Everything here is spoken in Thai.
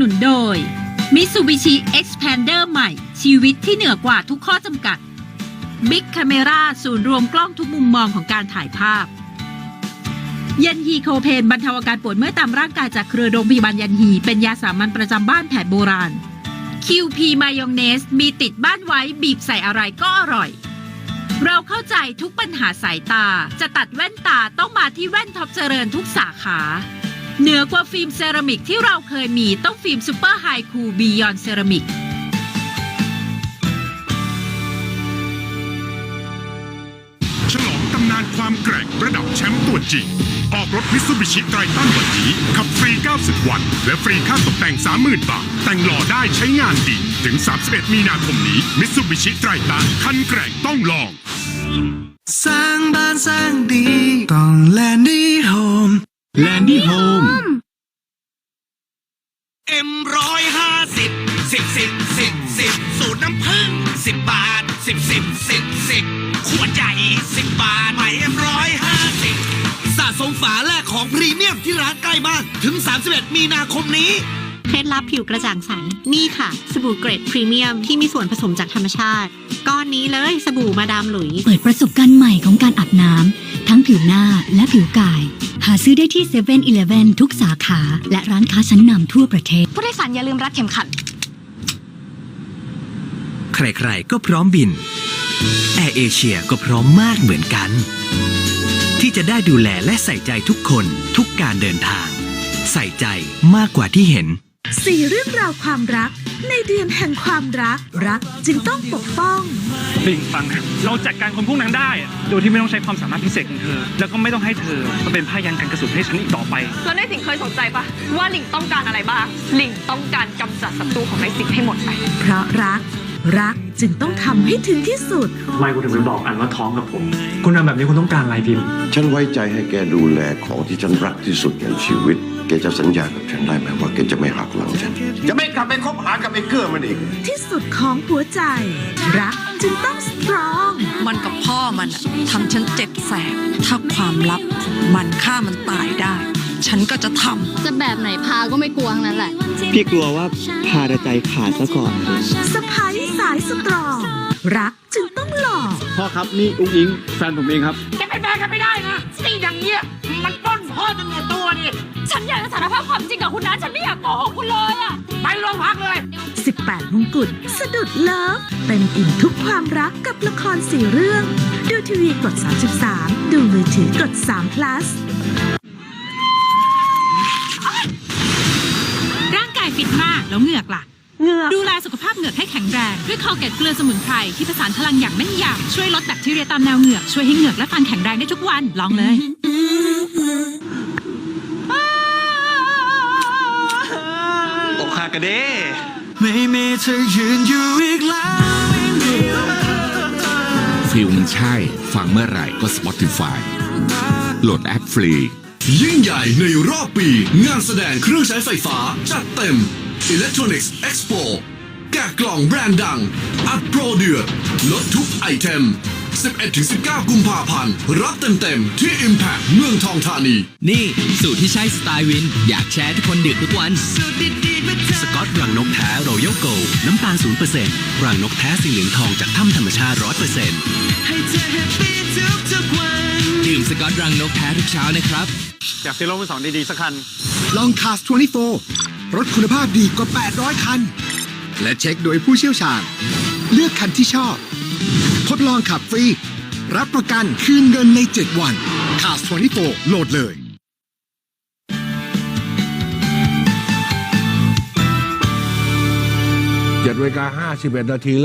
นุนโดย Mitsubishi Expander ใหม่ ชีวิตที่เหนือกว่าทุกข้อจำกัด Big Camera ศูนย์รวมกล้องทุกมุมมองของการถ่ายภาพ ยันฮีโคเพนบรรเทาอาการปวดเมื่อยตามร่างกายจากเครือโรงพยาบาลยันฮี เป็นยาสามัญประจำบ้านแผนโบราณ QP มายองเนสมีติดบ้านไว้บีบใส่อะไรก็อร่อย เราเข้าใจทุกปัญหาสายตา จะตัดแว่นตาต้องมาที่แว่นท็อปเจริญทุกสาขา เหนือกว่าฟิล์มเซรามิกที่เราเคยมีต้องฟิล์มซูเปอร์ไฮคูบียอนเซรามิกฉลองตำนานความแกร่งระดับแชมป์ตัวจริง ออกรถมิ t ซูบิชิไตรตันวันนี้ ขับฟรี 90 วัน และฟรีค่าตกแต่ง 30,000 บาท แต่งหล่อได้ใช้งานดี ถึง 31 มีนาคมนี้มิ t ซูบิชิไตรตันคันแกร่งต้องลองสร้างบ้าน แลนดี้โฮม เอ็มร้อยห้าสิบสิบสิบสิบสิบสูตรน้ำผึ้งสิบบาทสิบสิบสิบสิบขวดใหญ่สิบบาทใหม่เอ็มร้อยห้าสิบสะสมฝาแรกของพรีเมียมที่ร้านใกล้บ้าน ถึง 31 มีนาคมนี้ เคล็ดลับผิวกระจ่างใส นี่ค่ะ สบู่เกรดพรีเมียมที่มีส่วนผสมจากธรรมชาติ ก้อนนี้เลยสบู่มาดามหลุย เปิดประสบการณ์ใหม่ของการอาบน้ำทั้งผิวหน้าและผิวกาย หาซื้อได้ที่7 e เ e ่ e อทุกสาขา และร้านค้าชั้นนำทั่วประเทศ ผู้โดยสารอย่าลืมรัดเข็มขัด ใครๆ ก็พร้อมบิน แอร์เอเชียก็พร้อมมากเหมือนกัน ที่จะได้ดูแลและใส่ใจทุกคนทุกการเดินทาง ใส่ใจมากกว่าที่เห็น สี่เรื่องราวความรัก ในเดือนแห่งความรัก รักจึงต้องปกป้องลิงฟังนะเราจัดการคนพวกนั้นได้อะโดยที่ไม่ต้องใช้ความสามารถพิเศษของเธอ แล้วก็ไม่ต้องให้เธอมาเป็นพายันกันกระสุนให้ฉันอีกต่อไป แล้วนายสิงห์เคยสนใจปะว่าลิงต้องการอะไรบ้างลิงต้องการกำจัดศัตรูของนายสิงห์ให้หมดไป เพราะรัก รักจึงต้องทำให้ถึงที่สุด ทำไมคุณถึงไปบอกอันว่าท้องกับผม คุณทำแบบนี้คุณต้องการอะไรพิมพ์ ฉันไว้ใจให้แกดูแลของที่ฉันรักที่สุดในชีวิต แกจะสัญญากับฉันได้ไหมว่าแกจะไม่หักหลังฉัน จะไม่กลับไปคบหากับไอ้เกื้อมันอีก ที่สุดของหัวใจ รักจึงต้องสตรอง มันกับพ่อมันอะทำฉันเจ็บแสบ ถ้าความลับของมันฆ่ามันตายได้ ฉันก็จะทำจะแบบไหนพาก็ไม่กลัวทั้งนั้นแหละ พี่กลัวว่าพาใจขาดซะก่อน สะพายสายสตรอง รักจึงต้องหลอก พ่อครับนี่อุ้งอิงแฟนผมเองครับ แกเป็นแฟนกันไม่ได้นะสิ่งอย่างเงี้ยมันปล้นพ่อจนหมดตัวดิฉันอยากจะสารภาพความจริงกับคุณนะ ฉันไม่อยากโกหกคุณเลยอะไปโรงพักเลย 18 มงกุฎสะดุดเลิฟเต็มอิ่มทุกความรักกับละครสี่เรื่อง ดูทีวีกด 33 ดูมือถือกด3 plus ร่างกายฟิตมากแล้วเหงือกล่ะ เหงือกดูแลสุขภาพเหงือกให้แข็งแรงด้วยคอลเกตเกลือสมุนไพรที่ผสานพลังอย่างแม่นยำช่วยลดแบคทีเรียตามแนวเหงือกช่วยให้เหงือกและฟันแข็งแรงได้ทุกวันลองเลย อกหักกันเด้ ไม่มีเธอยืนอยู่อีกแล้วฟิลมันใช่ ฟังเมื่อไหร่ก็ Spotify โหลดแอปฟรี ยิ่งใหญ่ในรอบปี งานแสดงเครื่องใช้ไฟฟ้าจัดเต็ม Electronics Expo แกะกล่องแบรนด์ดัง อัดโปรเดือดลดทุกไอเทม 11-19 กุมภาพันธ์ รับเต็มๆ ที่ Impact เมืองทองธานี นี่ สูตรที่ใช่สไตล์วิน อยากแชร์ทุกคนดื่มทุกวันสกอตรังนกแท้โรยัลโกน้ำตาล0%รังนกแท้สีเหลืองทองจากถ้ำธรรมชาติ 100%ให้เธอแฮปปี้ทุกๆวัน ดื่มสกอตรังนกแท้ทุกเช้านะครับ อยากซื้อรถมือสองดีๆสักคัน ลอง Cars 24 รถคุณภาพดีกว่า 800 คัน และเช็คโดยผู้เชี่ยวชาญ เลือกคันที่ชอบ ทดลองขับฟรี รับประกันคืนเงินใน 7 วัน Cars 24โหลดเลย7นาฬิกา51 นาที